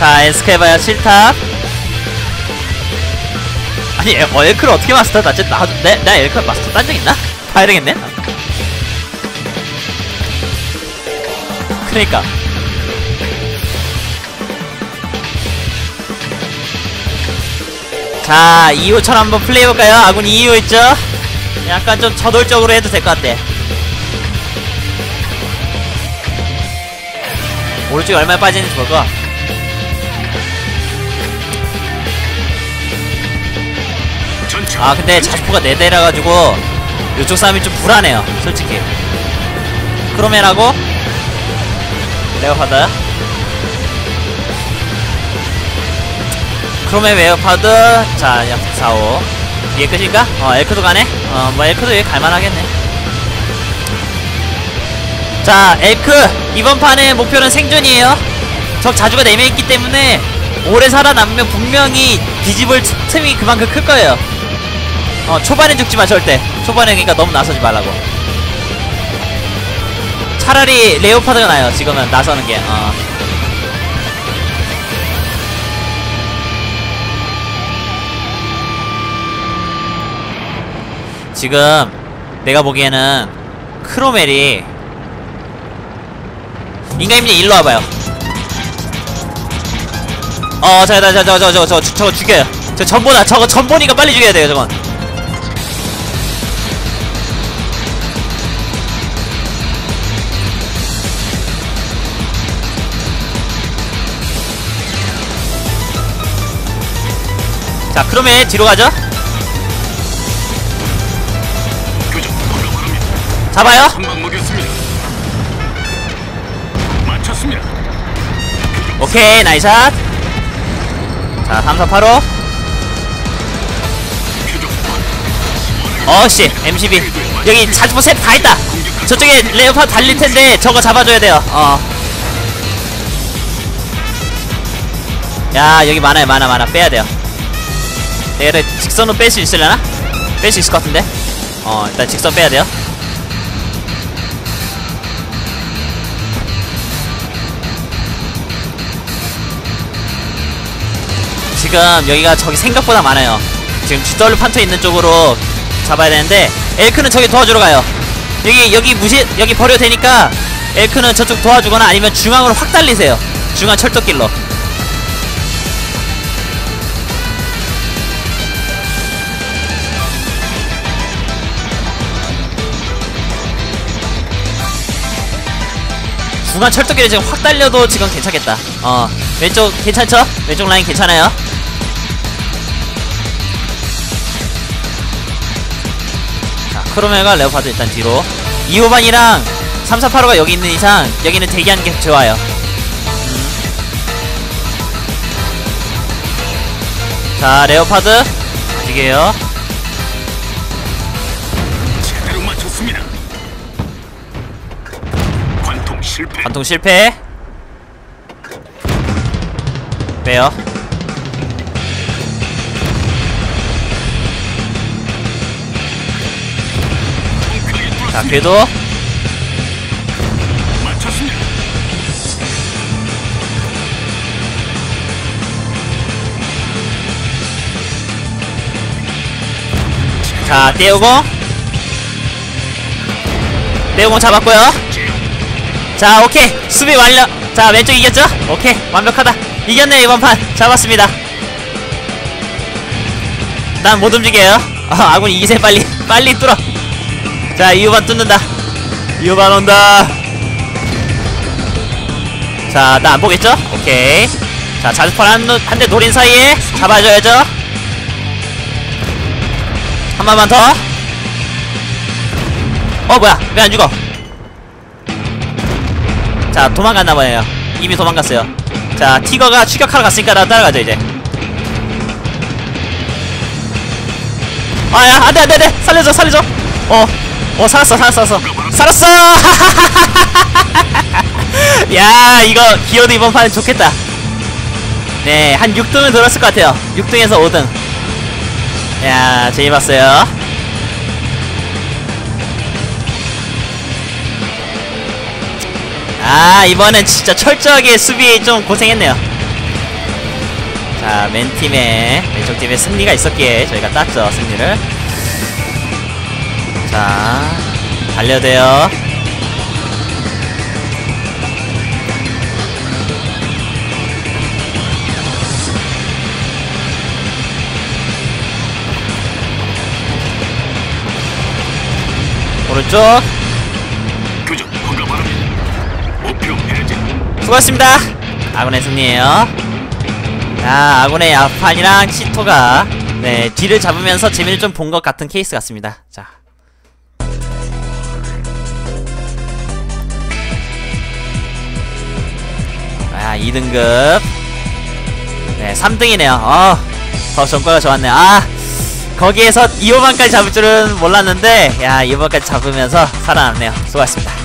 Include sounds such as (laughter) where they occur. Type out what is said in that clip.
자 에스케바야 7탑 아니 에- 어, 엘크를 어떻게 마스터 땄지? 나, 내, 나 엘크 마스터 딴 적 있나? 봐야 되겠네 그러니까 자 2호처럼 한번 플레이해볼까요? 아군 2호 있죠? 약간 좀 저돌적으로 해도 될 것 같아 오른쪽에 얼마나 빠지는지 볼까? 아 근데 자스포가 4대라 가지고 이쪽 싸움이 좀 불안해요 솔직히. 크로메라고? 레어파드? 크로메 웨어파드? 자45 이게 끝인가? 어 엘크도 가네? 어뭐 엘크도 여기 갈만하겠네. 자 엘크! 이번 판의 목표는 생존이에요. 적 자주가 4명 있기 때문에 오래 살아남으면 분명히 뒤집을 틈이 그만큼 클 거예요 어 초반에 죽지마 절대 초반에 그니까 너무 나서지 말라고 차라리 레오파드가 나요 지금은 나서는 게 어. 지금 내가 보기에는 크로멜이 인간임님 일로 와봐요 어 저거 저거 저거 죽여요 저 전보다 저거 전보니까 빨리 죽여야 돼요 저건 자 그러면 뒤로 가죠. 잡아요. 오케이 나이샷. 자 3, 4, 8, 5 교전 어씨 MCB 여기 자주포 셋 다 있다. 저쪽에 레오파 달릴 텐데 저거 잡아줘야 돼요. 어. 야 여기 많아요 많아 많아. 빼야 돼요 얘를 직선으로 뺄 수 있으려나? 뺄 수 있을 것 같은데? 어 일단 직선 빼야 돼요. 지금 여기가 저기 생각보다 많아요. 지금 쥐떨루 판터 있는 쪽으로 잡아야 되는데 엘크는 저기 도와주러 가요. 여기 여기 무시 여기 버려도 되니까 엘크는 저쪽 도와주거나 아니면 중앙으로 확 달리세요. 중앙 철도길로 중앙 철도길에 지금 확 달려도 지금 괜찮겠다. 어 왼쪽 괜찮죠? 왼쪽 라인 괜찮아요? 자, 크로메가 레오파드 일단 뒤로. 2호반이랑 348호가 여기 있는 이상 여기는 대기하는 게 좋아요. 음. 자 레오파드. 움직여요 실패. 관통 실패 빼요 자. 궤도. 자 떼우고 떼우고 잡았고요 자 오케이. 수비 완료. 자 왼쪽 이겼죠? 오케이. 완벽하다. 이겼네 이번 판. 잡았습니다. 난 못 움직여요. 아, 아군 이기세. 빨리 빨리 뚫어. 자 이후반 뚫는다. 이후반 온다. 자 나 안 보겠죠? 오케이. 자 자주팔 한대 노린 사이에 잡아줘야죠. 한 번만 더. 어 뭐야? 왜 안 죽어 자 도망갔나 보네요. 이미 도망갔어요. 자 티거가 추격하러 갔으니까 나 따라가죠 이제. 아야 안돼 안돼 안돼. 살려줘 살려줘. 어어 살았어 살았어 살았어. 살았어! (laughs) 야 이거 기어도 이번 판은 좋겠다. 네한 6등은 들었을 것 같아요. 6등에서 5등. 야 재미봤어요 아 이번엔 진짜 철저하게 수비 좀 고생했네요 자, 맨팀의, 왼쪽 팀의 승리가 있었기에 저희가 땄죠, 승리를. 자, 달려야 돼요. 오른쪽. 수고하셨습니다. 아군의 승리예요. 자, 아군의 야판이랑 치토가 네 뒤를 잡으면서 재미를 좀 본 것 같은 케이스 같습니다. 자. 아, 2등급. 네, 3등이네요. 어, 더 전과가 좋았네요. 아, 거기에서 2호반까지 잡을 줄은 몰랐는데, 야, 2호반까지 잡으면서 살아남네요. 수고하셨습니다.